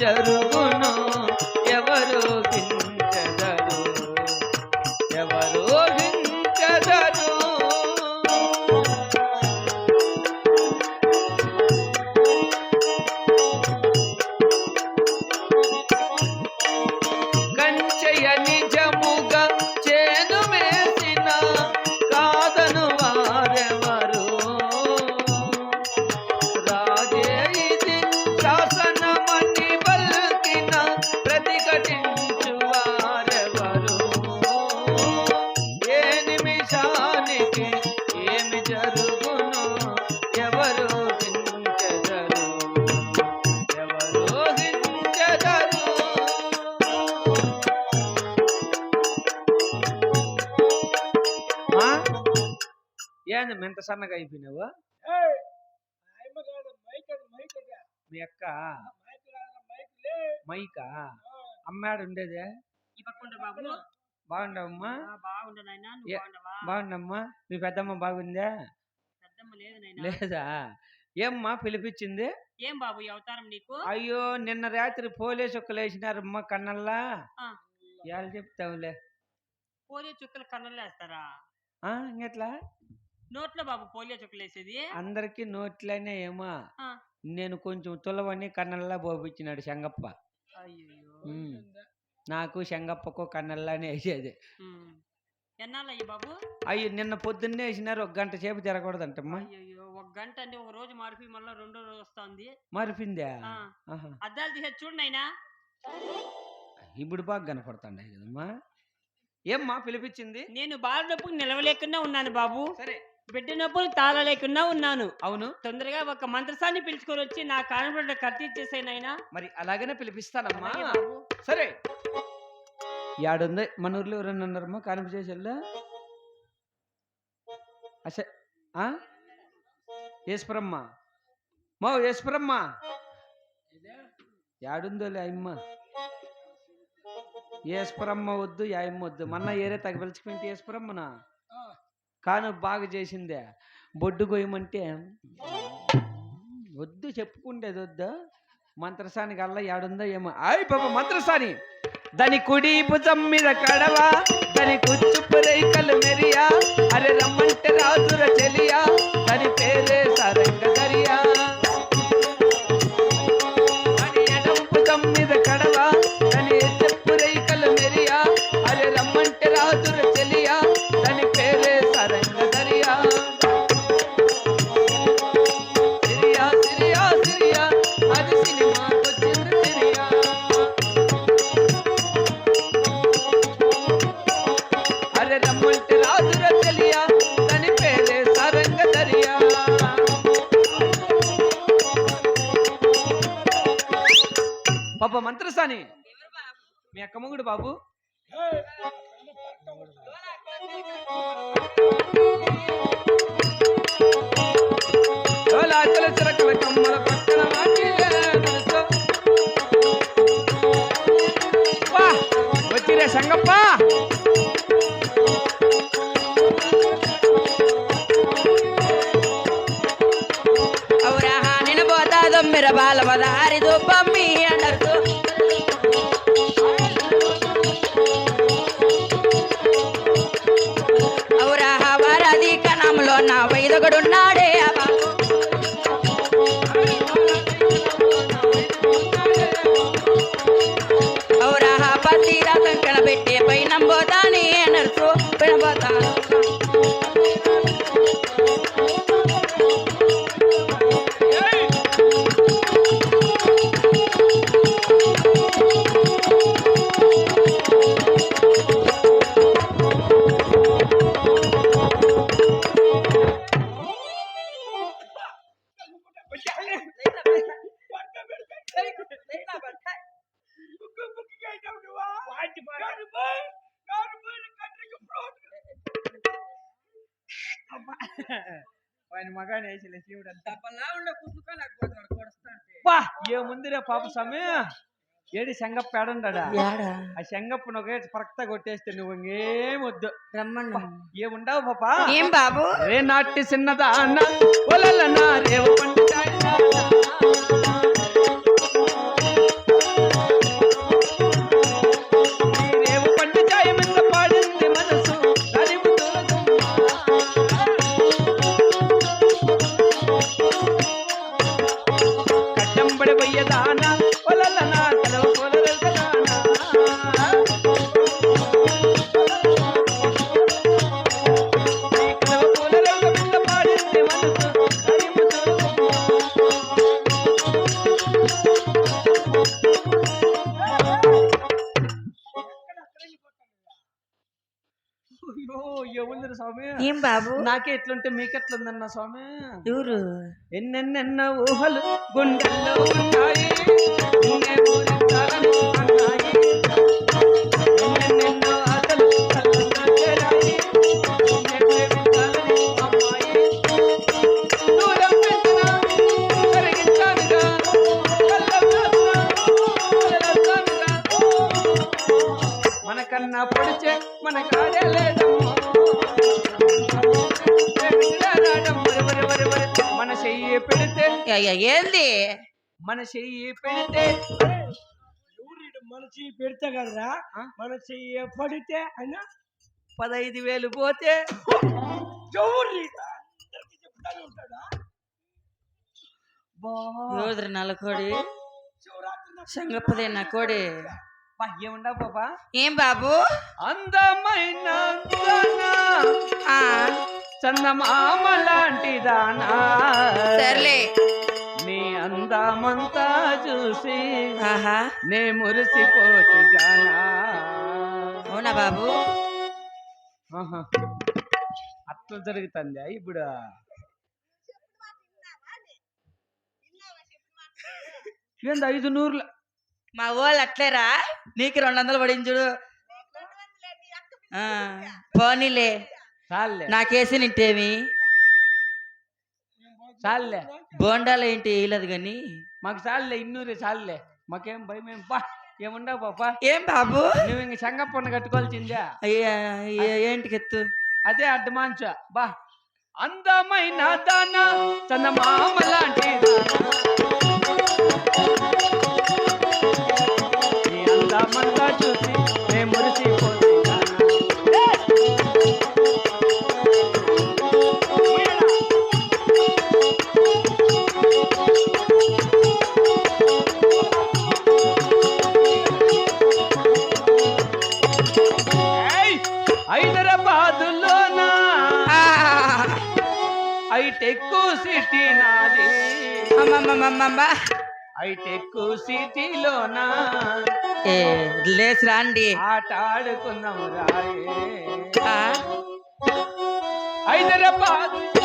चरू ఆ? ఏంది మెంత సన్నగా అయిపోయినావు. మీ అక్క? మైక్ రాదురా, మైక్ లే. మైకా? ఆ, అమ్మాడు ఉండేదే? బాగుండవమ్మా? బాగుండమ్మా? మీ పెద్దమ్మ బాగుందా? పెద్దమ్మ లేదు నాయనా. లేదా? ఏమ్మా పిలిపించింది? ఏం బాబు ఈ అవతారం నీకు? అయ్యో నిన్న రాత్రి పోలీసు ఒక్కలు వేసినారమ్మా కన్నల్లా ఆ. ఇవాళ చెప్తావులే. పోలియో చుక్కలు కన్నులు వేస్తారా? ఆ, ఇంకెట్లా? నోట్లో బాబు పోలియో చుక్కలు వేసేది? అందరికి నోట్లనే ఏమో. ఆ. నేను కొంచెం తులవని కన్నల్లా బోపించినాడు శంగప్ప. అయ్యో ఉమ్. నాకు శంగప్పకు కన్నల్లానే వేసేది. ఎన్నాళ్ళయ్యి బాబు? అయ్యో నిన్న పొద్దున్నే వేసినారు ఒక గంట సేపు తిరగకూడదంటమ్మా. అయ్యో గంట అంటే ఒక రోజు మారిపి మళ్ళీ రెండో రోజు వస్తుంది. మరిపిందా. అద్దాలు తీసేది చూడు నాయనా. ఇప్పుడు బాగా కనపడుతుండే కదమ్మా. ఏమ్మా పిలిపించింది? నేను బాల నొప్పుకు నిలవలేకుండా ఉన్నాను బాబు. సరే. బిడ్డ నొప్పులు తాళలేకుండా ఉన్నాను. అవును. తొందరగా ఒక మంత్రసాన్ని పిలుచుకొని వచ్చి నా కానపడ కత్తి ఇచ్చేసాయి నాయనా. మరి అలాగనే పిలిపిస్తానమ్మా. సరే. యాడుంది? మన ఊర్లో ఎవరన్నా ఉన్నారమ్మా కానిపు చేసేళ్ళ అస ఆ? మా మో ఈశ్వరమ్మ యాడుందోలే అమ్మ వద్దు యాయమ్మ వద్దు. మొన్న ఏరే తగ్గ పిలిచిపోయింది ఈశ్వరమ్మనా కాను బాగా చేసిందే. బొడ్డు కొయ్యమంటే వద్దు చెప్పుకుండేది వద్దు. మంత్రసానికి అల్లా యాడుందో ఏమో. అయ్ పాప మంత్రసాని! దాని కుడి భుజం మీద కడవ? దాని కుచ్చుపు రేఖలు మెరియా? అరే రమ్మంటే రాజుర చెలియా? దాని పేరే సరంగ దరియా దాని ఎడం భుజం మీద కడవ? దాని చెప్పు రేఖలు మెరియా? అరే రమ్మంటే పాప మంత్రసాని. మీ అక్క మొగుడు బాబు. చిరకల కమ్మల పక్కన వచ్చిరే సంగప్ప. అవురా నిన్న పోతాదో దొమ్మిర బాల పదహారి దుబ్బమ్మి అండర్సు করোনার ఆయన మగానే వేసిన శివుడు అంతా. బా ఏముందిరే పాప స్వామి? ఏడి శంగప్ప ఏడుండాడా యాడా? ఆ శంగప్పను ఒకే పరక్త కొట్టేస్తే నువ్వు ఇంకేం వద్దు. రమ్మన్నా ఏముండవు పాపా? ఏం బాబు? రే నాటి చిన్నదా అన్న పొలల నా రేవు పండు నాకే ఎట్లుంటే మీకెట్లుందన్న స్వామి? ఎవరు? ఎన్నెన్నెన్న ఊహలు గుండెల్లో ఉన్నాయి అయ్యా ఏంది? మన చెయ్యి పెడితే ఎవరు మనసి పెడితే కదరా? మన చెయ్యి పడితే అయినా పదహైదు వేలు పోతే ఎవరు అందరికి చెప్తానే ఉంటాడా? బా. ఎవరిద్ర నల్ల కోడి శివరాత్రి నాడు సంగప్పదే నా కోడి ఏముండవు పాపా ఏం బాబు? అందమైన చందమామ లాంటి దానా. సర్లే. నీ అందమంతా చూసి నే మురిసిపోతి జానా. అవునా బాబు. అట్లా జరుగుతుంది ఇప్పుడు? ఏంది ఐదు నూరులు మా వాళ్ళు అట్లేరా? నీకు రెండు వందలు పడింది చూడు. ఆ, పోనీలే. చాలే నాకేసి నింటేమి? చాలే బోండాలు ఏంటి? వేయలేదు కానీ మాకు చాలులే ఇన్నూరే చాలులే. మాకేం భయం ఏం పా ఏముండవు పాపా. ఏం బాబు? నువ్వు ఇంక సంగప్పన్న కట్టుకోవాల్సిందే. అయ్యా ఏ- ఏంటికి ఎత్తు అదే అడ్వాన్స్ బా. అందమైన దాన చందమామ లాంటి అందమంతా చూసి నే మురిసిపోతే హైటెక్ సిటీ నాది. హైటెక్ సిటీలోనా ఏ లేచి రాండి. ఆట ఆడుకుందాం రాయే. హైదరాబాద్.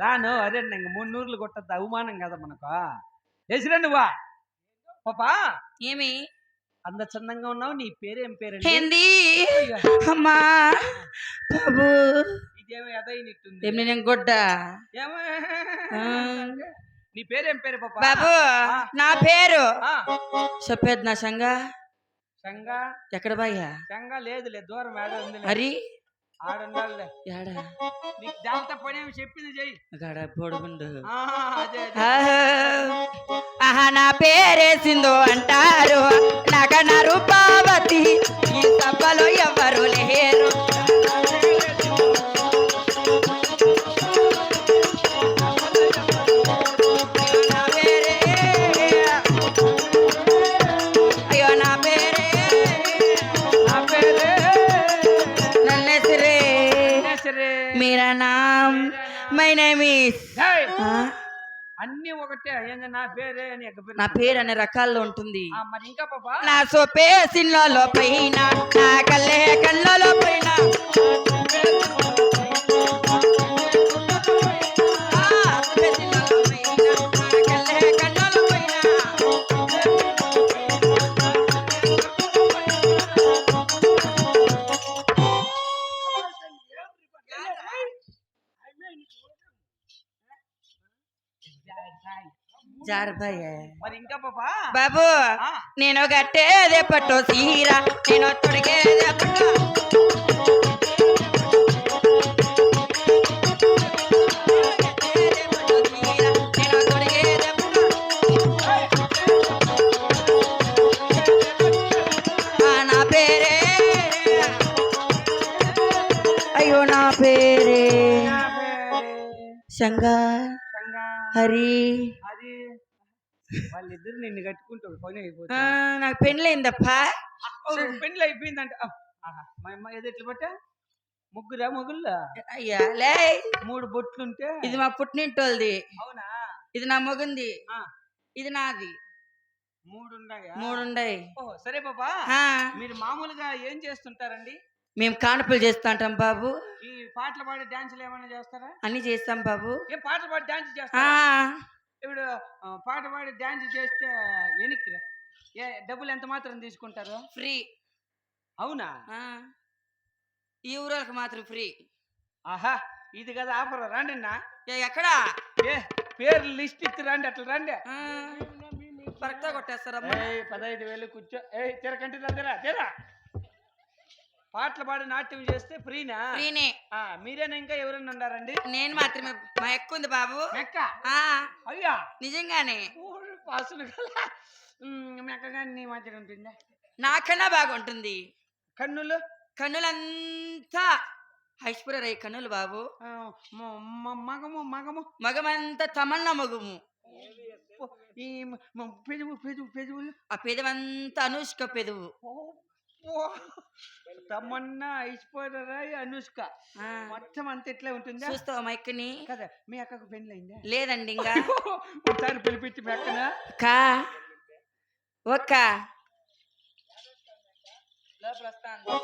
రాను అరే ఇంక మూడు నూర్లు కొట్టద్దు అవమానం కదా మనకు. వేసిరా నువ్వా? పాపా ఏమి? అంత చందంగా ఉన్నావు నీ పేరేం పేరు ఏంది? అమ్మా బాబు. ఇదేమో ఎదైనట్టుంది. ఏమి నేను గొడ్డ? ఏమో. నీ పేరేం పేరు పాపా? బాబు. నా పేరు. ఆ, చెప్పేది నా సంగ. శంగా ఎక్కడ బాయ్యా? శంగా లేదులే దూరం ఏడ ఉంది హరి ఆడుండాలే యాడా? నీకు చెప్పింది చెయ్యి. పొడుగుండు. ఆహా నా పేరేసిందో అంటారు. నాక నా రూపావతి ఈ సభలో ఎవరు లేరు. మై నేమ్ ఈస్ అన్ని ఒకటే. నా పేరే నా పేరు అనే రకాల్లో ఉంటుంది. మరి ఇంకా పాపా? నా సొప్పే సిన్లలో పైన నా కల్లే కళ్ళలో పైన జారబాయ్ మరి ఇంకా పాపా బాబు నేను కట్టేదే పట్టు సీరా నేను తొడిగేదే పట్టు. నేను వాళ్ళిద్దరు నిన్ను కట్టుకుంటారు పని అయిపోతుంది. నాకు పెళ్ళయిందప్పా. పెళ్ళి అయిపోయిందంట. ఆ, ఆహా, మా అమ్మ ఏదో ఎట్లా పట్టా? ముగ్గురా మొగుళ్ళ? అయ్యా లే మూడు బొట్లుంటే? ఇది మా పుట్టినింటోళ్ళది. అవునా? ఇది నా మొగుంది. ఆ. ఇది నాది. మూడు ఓ సరే బాబా. మీరు మామూలుగా ఏం చేస్తుంటారండి? మేము కానుపులు చేస్తుంటాం బాబు. ఈ పాటలు పాడే డాన్సులు ఏమైనా చేస్తారా? అన్ని చేస్తాం బాబు. ఏ పాటలు పాడి డాన్స్ ఆ, చేస్తారా ఇప్పుడు పాట పాడి డాన్స్ చేస్తే ఎనిక్కిరా. ఏ డబ్బులు ఎంత మాత్రం తీసుకుంటారు? ఫ్రీ. అవునా? ఆ, ఈ ఊరోళ్ళకి మాత్రం ఫ్రీ. ఆహా ఇది కదా ఆఫర్. రండి అన్న. ఏ, ఎక్కడా? ఏ పేరు లిస్ట్ ఇచ్చి రండి అట్లా రండి. కరెక్ట్గా కొట్టేస్తారమ్మా. పదహైదు వేలు కూర్చో. ఏ తిరగంటి దగ్గర తెరా. పాటలు పాడి నాట్యం చేస్తే ఫ్రీనా? ఫ్రీనే. మీరేనా ఇంకా ఎవరైనా ఉన్నారండి? నేను మాత్రమే. మా ఎక్కువ ఉంది బాబు. మెక్క? ఆ. అయ్యా! నిజంగానే. పాసులు కానీ నీ మధ్య ఉంటుందా? నాకన్నా బాగుంటుంది. కన్నులు? కన్నులంతా రై కన్నులు బాబు. మగము మగము. మగమంతా తమన్నా మగుము. ఈ పెదువు పెదువు పెదువులు? ఆ పెదవంతా అనుష్క పెదవు. తమన్నా ఐశ్వర్య అనుష్క? మొత్తం అంత ఎట్లా ఉంటుందా? చూస్తావా మా ఎక్కని కదా మీ అక్కకు పెళ్ళి అయిందా లేదండి ఇంకా. ఒకసారి పిలిపించి మీ అక్కన. కా ఒక్క లోపల వస్తాను